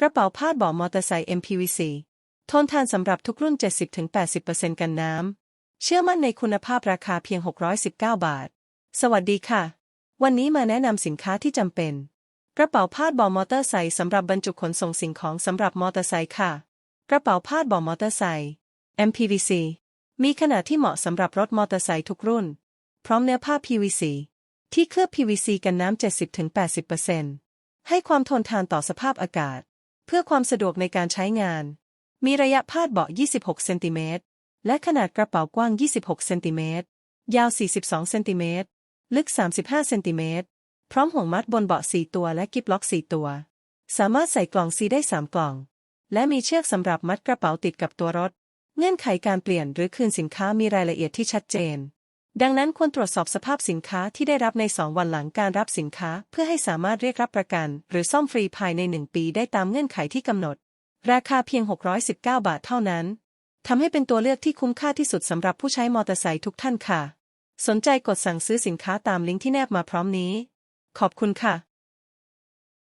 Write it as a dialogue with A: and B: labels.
A: กระเป๋าพาดบาะมอเตอร์ไซค์ MPVC ทนทานสำหรับทุกรุ่น 70-80%กันน้ำ เชื่อมั่นในคุณภาพราคาเพียง 619 บาท สวัสดีค่ะ วันนี้มาแนะนำสินค้าที่จำเป็น กระเป๋าพาดบาะมอเตอร์ไซค์สำหรับบรรจุขนส่งสิ่งของสำหรับมอเตอร์ไซค์ค่ะ กระเป๋าพาดบาะมอเตอร์ไซค์ MPVC มีขนาดที่เหมาะสำหรับรถมอเตอร์ไซค์ทุกรุ่น พร้อมเนื้อผ้า PVC ที่เคลือบ PVC กันน้ำ 70-80%ให้ความทนทานต่อสภาพอากาศ เพื่อความสะดวกในการใช้งาน มีระยะพาดเบาะ 26 เซนติเมตร และขนาดกระเป๋ากว้าง 26 เซนติเมตร ยาว 42 เซนติเมตร ลึก 35 เซนติเมตร พร้อมห่วงมัดบนเบาะ 4 ตัวและกิบล็อก 4 ตัว สามารถใส่กล่องซีได้ 3 กล่อง และมีเชือกสำหรับมัดกระเป๋าติดกับตัวรถ เงื่อนไขการเปลี่ยนหรือคืนสินค้ามีรายละเอียดที่ชัดเจน ดังนั้นควรตรวจสอบสภาพสินค้าที่ได้รับใน 2 วันหลังการรับสินค้า เพื่อให้สามารถเรียกรับประกัน หรือซ่อมฟรีภายใน 1 ปีได้ตามเงื่อนไขที่กำหนด ราคาเพียง 619 บาทเท่านั้นทำให้เป็นตัวเลือกที่คุ้มค่าที่สุดสำหรับผู้ใช้มอเตอร์ไซค์ทุกท่านค่ะ สนใจกดสั่งซื้อสินค้าตามลิงก์ที่แนบมาพร้อมนี้ ขอบคุณค่ะ